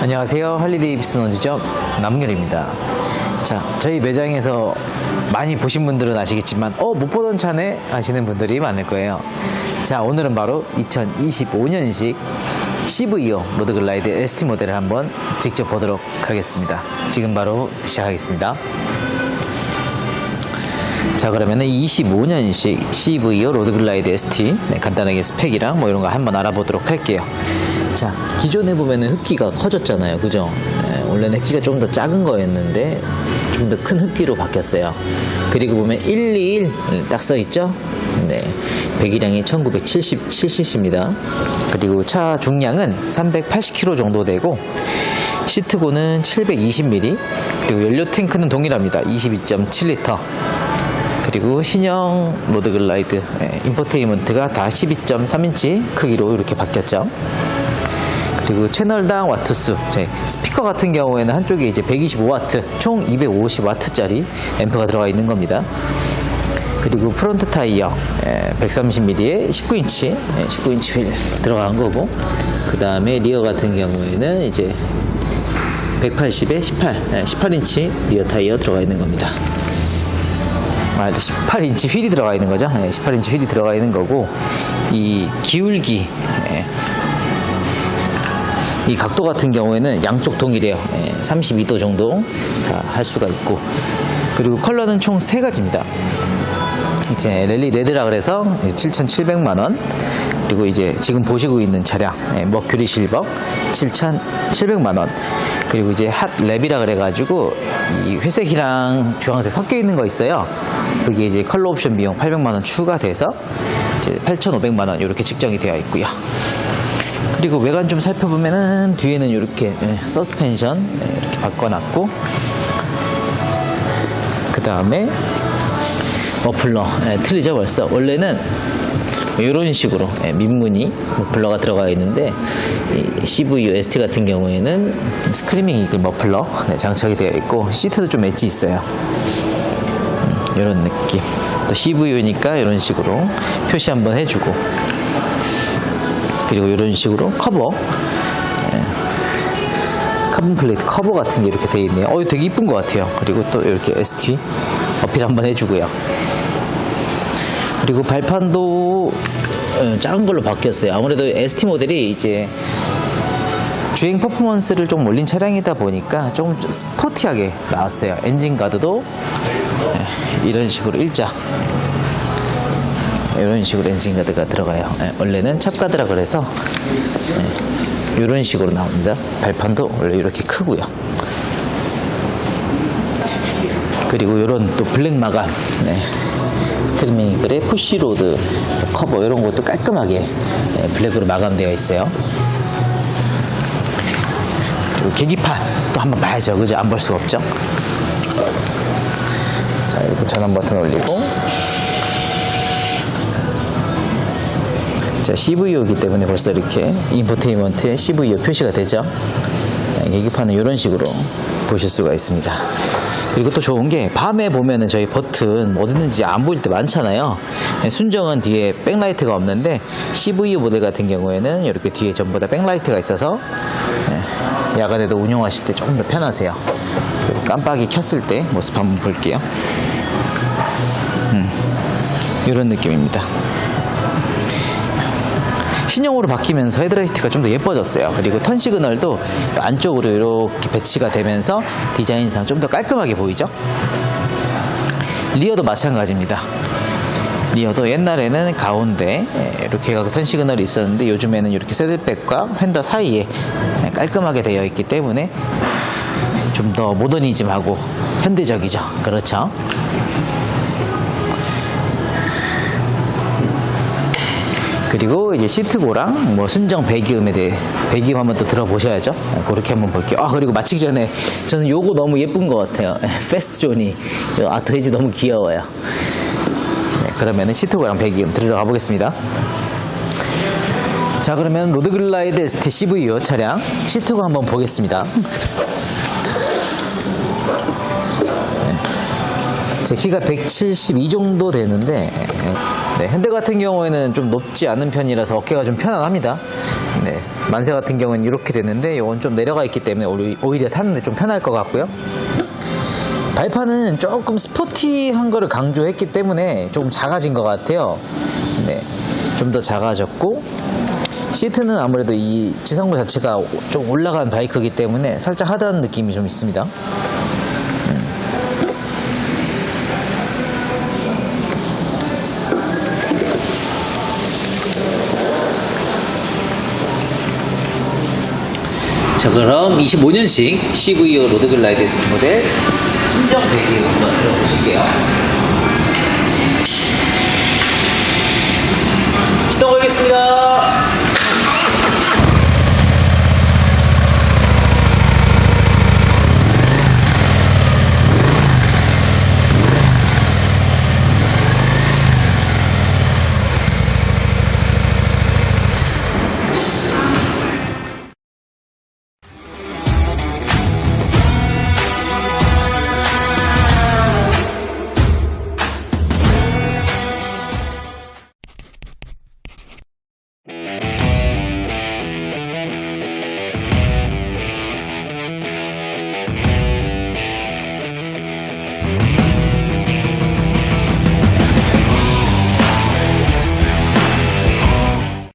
안녕하세요. 할리데이비슨 원주점 남결입니다. 자, 저희 매장에서 많이 보신 분들은 아시겠지만, 어, 못 보던 차네? 하시는 분들이 많을 거예요. 자, 오늘은 바로 2025년식 CVO 로드글라이드 ST 모델을 한번 직접 보도록 하겠습니다. 지금 바로 시작하겠습니다. 자 그러면은 25년식 CVO 로드글라이드 ST 네, 간단하게 스펙이랑 뭐 이런 거 한번 알아보도록 할게요 자 기존에 보면은 흡기가 커졌잖아요 그죠 네, 원래는 흡기가 조금 더 작은 거였는데 좀 더 큰 흡기로 바뀌었어요. 그리고 보면 121 딱 써있죠? 네. 배기량이 1977cc입니다. 그리고 차 중량은 380kg 정도 되고 시트고는 720mm 그리고 연료 탱크는 동일합니다. 22.7L 그리고 신형 로드글라이드 예, 인포테인먼트가 다 12.3인치 크기로 이렇게 바뀌었죠. 그리고 채널당 와트수 제 스피커 같은 경우에는 한쪽에 이제 125와트 총 250와트짜리 앰프가 들어가 있는 겁니다. 그리고 프론트 타이어 130mm에 19인치 19인치 휠 들어간 거고 그 다음에 리어 같은 경우에는 이제 180에 18 18인치 리어 타이어 들어가 있는 겁니다. 아, 18인치 휠이 들어가 있는 거죠. 네, 18인치 휠이 들어가 있는 거고, 이 기울기, 예, 이 각도 같은 경우에는 양쪽 동일해요. 예, 32도 정도 다 할 수가 있고, 그리고 컬러는 총 세 가지입니다. 이제 랠리 레드라 그래서 7,700만 원. 그리고 이제 지금 보시고 있는 차량 예, 머큐리 실버 7,700만 원. 그리고 이제 핫 랩이라 그래가지고 이 회색이랑 주황색 섞여 있는 거 있어요. 그게 이제 컬러 옵션 비용 800만 원 추가돼서 이제 8,500만 원 이렇게 측정이 되어 있고요. 그리고 외관 좀 살펴보면은 뒤에는 이렇게 예, 서스펜션 예, 이렇게 바꿔놨고 그 다음에 머플러 예, 틀리죠 벌써? 원래는 이런 식으로 예, 민무늬 머플러가 들어가 있는데 이 CVU ST 같은 경우에는 스크리밍 이글 머플러 네, 장착이 되어 있고 시트도 좀 엣지 있어요. 이런 느낌. 또 CVU니까 이런 식으로 표시 한번 해주고 그리고 이런 식으로 커버. 예, 카본 플레이트 커버 같은 게 이렇게 되어 있네요. 어 되게 이쁜 것 같아요. 그리고 또 이렇게 ST 어필 한번 해주고요. 그리고 발판도 어, 작은 걸로 바뀌었어요. 아무래도 ST 모델이 이제 주행 퍼포먼스를 좀 올린 차량이다 보니까 좀 스포티하게 나왔어요. 엔진 가드도 예, 이런 식으로 일자 이런 식으로 엔진 가드가 들어가요. 예, 원래는 찹 가드라 그래서 예, 이런 식으로 나옵니다. 발판도 원래 이렇게 크고요. 그리고 이런 또 블랙 마감 네. 스크리밍글의 푸시로드 커버 이런 것도 깔끔하게 네, 블랙으로 마감되어 있어요 그리고 계기판 또 한번 봐야죠 그죠 안 볼 수가 없죠 자 이렇게 전원 버튼 올리고 자 CVO이기 때문에 벌써 이렇게 인포테인먼트에 CVO 표시가 되죠 네, 계기판은 이런 식으로 보실 수가 있습니다 그리고 또 좋은 게 밤에 보면은 저희 버튼 어디 있는지 안 보일 때 많잖아요. 네, 순정은 뒤에 백라이트가 없는데 CV 모델 같은 경우에는 이렇게 뒤에 전부 다 백라이트가 있어서 네, 야간에도 운영하실 때 조금 더 편하세요. 깜빡이 켰을 때 모습 한번 볼게요. 음, 이런 느낌입니다. 신형으로 바뀌면서 헤드라이트가 좀 더 예뻐졌어요. 그리고 턴 시그널도 안쪽으로 이렇게 배치가 되면서 디자인상 좀 더 깔끔하게 보이죠? 리어도 마찬가지입니다. 리어도 옛날에는 가운데 예, 이렇게 턴 시그널이 있었는데 요즘에는 이렇게 새들백과 휀더 사이에 예, 깔끔하게 되어 있기 때문에 좀 더 모더니즘하고 현대적이죠. 그렇죠? 그리고 이제 시트고랑 뭐 순정 배기음에 대해 배기음 한번 또 들어보셔야죠. 네, 그렇게 한번 볼게요. 아 그리고 마치기 전에 저는 요거 너무 예쁜 것 같아요. 페스트 존이 아 돼지 너무 귀여워요. 네, 그러면은 시트고랑 배기음 들으러 가보겠습니다. 자 그러면 로드글라이드 ST CVO 차량 시트고 한번 보겠습니다. 제 키가 172 정도 되는데 네, 핸들 같은 경우에는 좀 높지 않은 편이라서 어깨가 좀 편안합니다. 네, 만세 같은 경우는 이렇게 되는데 이건 좀 내려가 있기 때문에 오히- 오히려 타는데 좀 편할 것 같고요. 발판은 조금 스포티한 거를 강조했기 때문에 조금 작아진 것 같아요. 네, 좀 더 작아졌고 시트는 아무래도 이 지상부 자체가 좀 올라간 바이크이기 때문에 살짝 하드한 느낌이 좀 있습니다. 자 그럼 25년식 CVO 로드글라이드 ST 모델 순정 배기음 한번 들어보실게요.